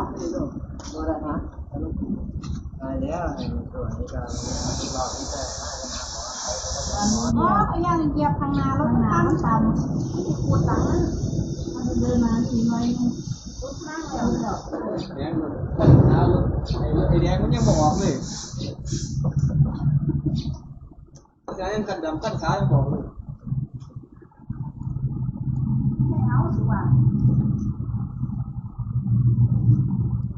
อ๋อพยานเกียบทางนาแล้วมันตั้งต่ำไม่ปวดหลังมันเดินมาทีน้อยรถข้างแล้วแดงเลยไอ้แดงมันยังบอกเลยใช้กันดำกันขาวยังบอกเลยไม่เอาสิว่า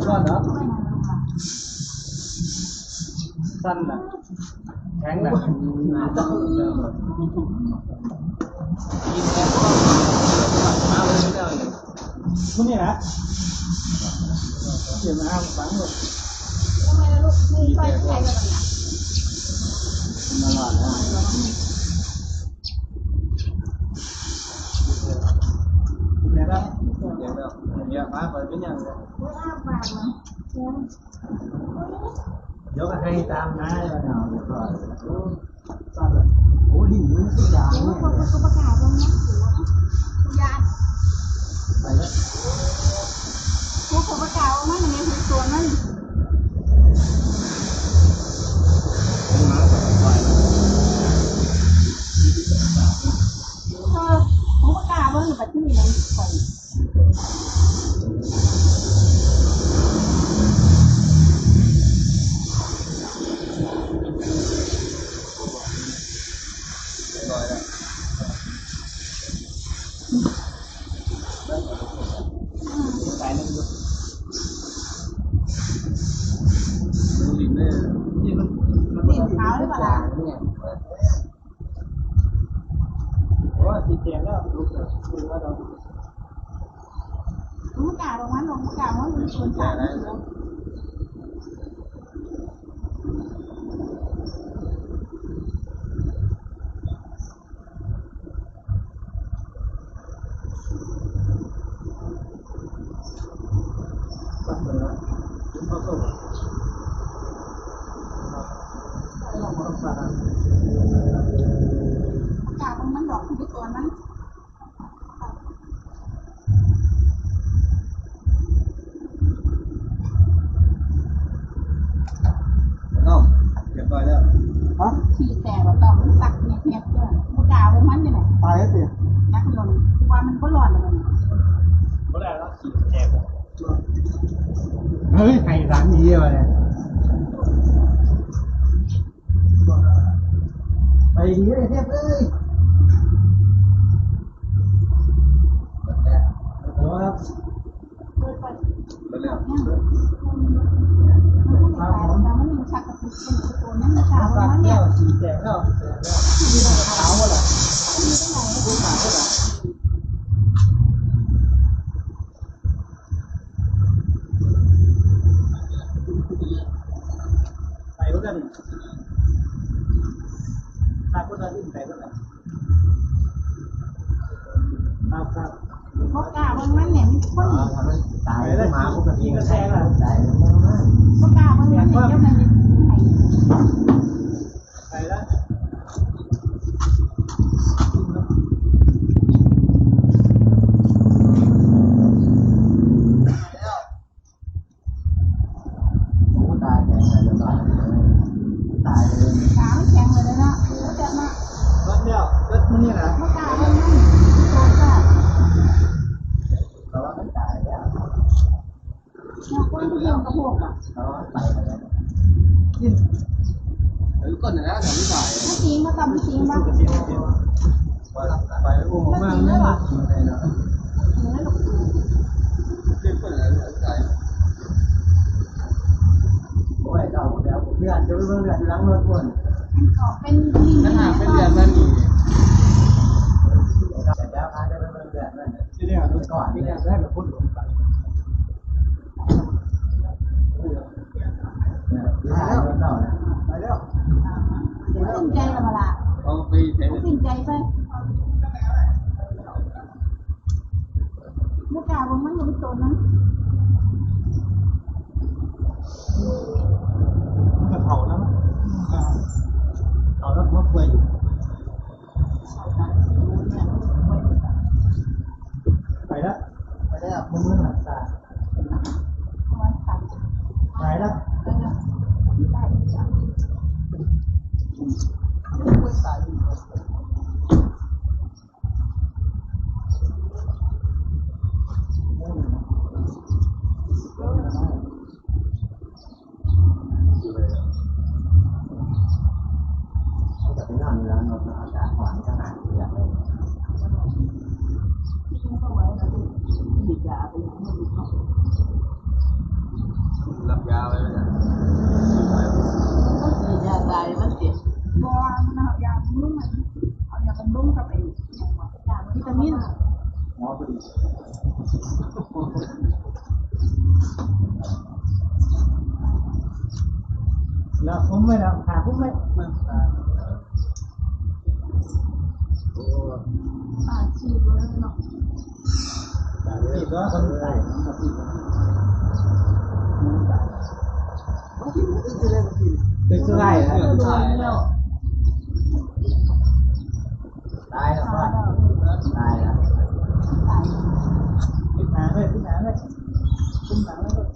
Şu đó, Xanh nè Tháng nè Đất Nhìn em có Máu hả? Chuyện là ao bắn rồi Hôm nay là lúc Nhìn em có Mà lọt rồi แล้วเดี๋ยวมาเปิดเป็นยังไงไม่อ้าปากมันเสียงเดี๋ยวก็ให้ตามนะแล้วเอาเดี๋ยวก่อนโอ้ดิมันสุดยอดโอ้เนี่ยคนเขาประกาศตรงนี้ยานไปแล้วพวกเขาประกาศว่ามันมีสวนมัน 你点了，不是，不是那种。龙骨架，我那龙骨架，我属于纯假的那种。三百，零八十五。啊，太棒了！ ดีเลยเทพเอ้ยครับเปิดไปไปแล้วเนี่ยมันก็ไม่ตายแต่มันยังชักกระตุกเป็นตัวนั้นประกาศตรงตัดนั้นเนี่ยวสีแดงแล้วขาวหรอมีที่ไหนดูขาวหรอไปก็ได้ถ้าก็ได้ที่ไปก็ได้ครับครับประกาบางมันเนี่ยมีคน ตายแล้วมาปกติก็แซงแล้ว ตายแล้วประกาบางนั้นเนี่ยเดี๋ยวมันไหน ไปอุ้มมากไม่หมดเลยนะถึงแล้วลูกเรียกก่อนนะแถวที่ถ่ายโอ้ยเจ้าแล้วเลือดจะเลือดเลือดล้างรถคนเป็นลิงถ้าหากไม่เรียนนั่นนี่แต่ยาพาจะเป็นเลือดนั่นที่เรียกก่อนที่เรียกแรกกับพุทธลวงไปเนี่ยที่ถ่ายรถเจ้าเนี่ยไปแล้วสิ้นใจละมาละเอาไปแต่ สิ้นใจไปเมื่อกาบมันยังไม่โตนั้นมันก็เผาแล้วเผาแล้วมันเปื่อยอยู่ไปแล้วไปแล้วมึงมึงหลับตาไปแล้ว เขาจะไปนอนอยู่แล้วนอนอากาศหวานขนาดนี้อยากไป รับยาไว้แล้วกัน บอมันเอายาลุ่มมันเอายาบำรุงกับไอ้ วิตามินหมอพอดีแล้วผมไม่แล้วหาผมไม่มา ปาชีพเลยเนาะ ติดแล้วคนใส่ติดเป็นสุไลนะ โดนแล้ว ตายแล้วก็ตายแล้วขึ้นมาเลยขึ้นมาเลยขึ้นมาเลย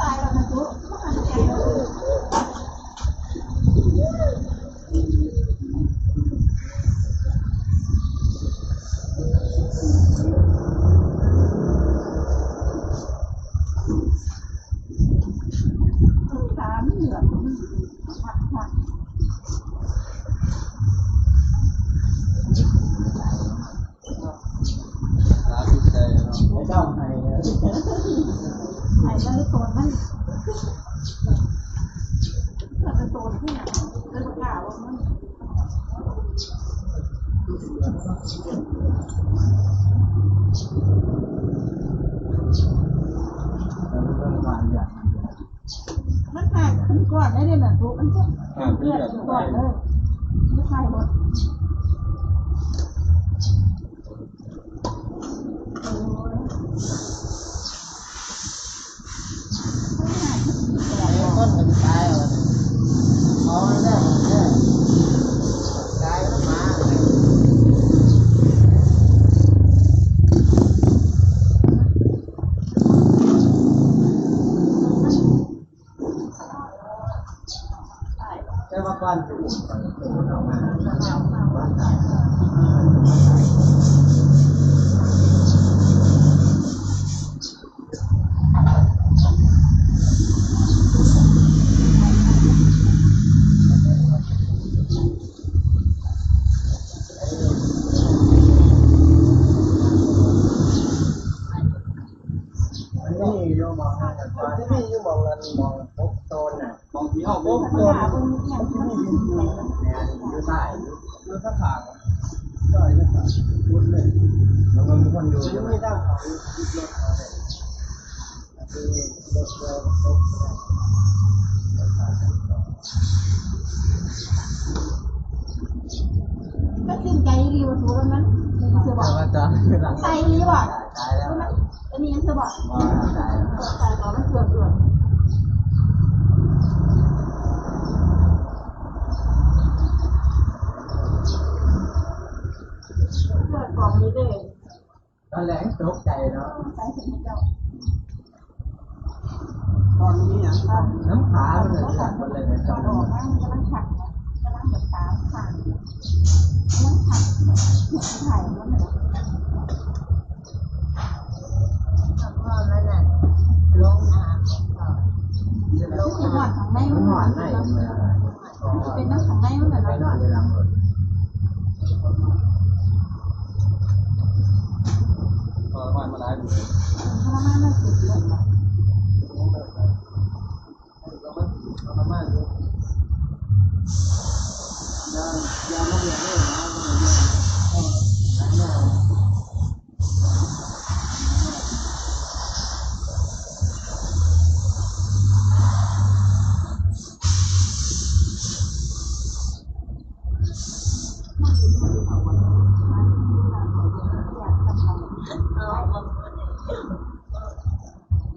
ตายแล้วนะทุกไม่ทันใจเลย ขาไม่เหลือหักหัก ตาติดใจเนาะ ไม่ต้องให้เลย ไอ้ก็เลยโตนมันเราจะโตนที่ไหนเลยกล่าวว่ามันหวานอย่างมันขาดขึ้นก่อนได้เลยแบบทุกมันก็เลือดก่อนเลยไม่ใช่หมด ใส่นี้บ่อันนี้ยังเธอบอกใส่ต่อมันเกือบเกือบเปิดองนี้เลยตอนแรกตกใจเนาะใจถึงเจ้าตอนนี้อย่างน้ำขาเลยขาเลยนี่ยตอนออกมาจะมังขัดนะจะลันเหมือนตาขาดมังขัดเหมืนไข่แล้วเหมือน หวานของแม่มันหวานไหมเป็นน้ำของแม่มันแบบนั้น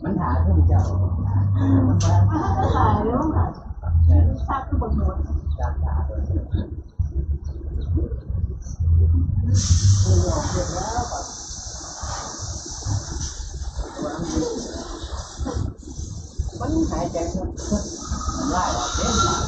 bánh hạ chứ mình chờ thầy đúng không sao cứ bận muộn bánh hạ chạy lại là thế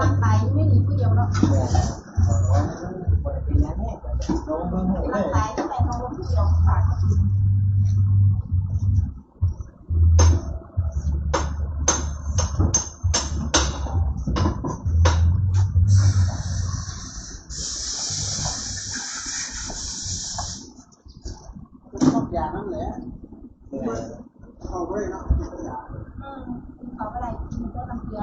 ร่างกายไม่มีผู้เดียวหรอกร่างกายก็เป็นของผู้เดียวฝากกินอย่างนั้นแหละเขาไม่ได้นะเขาไม่ได้ก็ต้องเสีย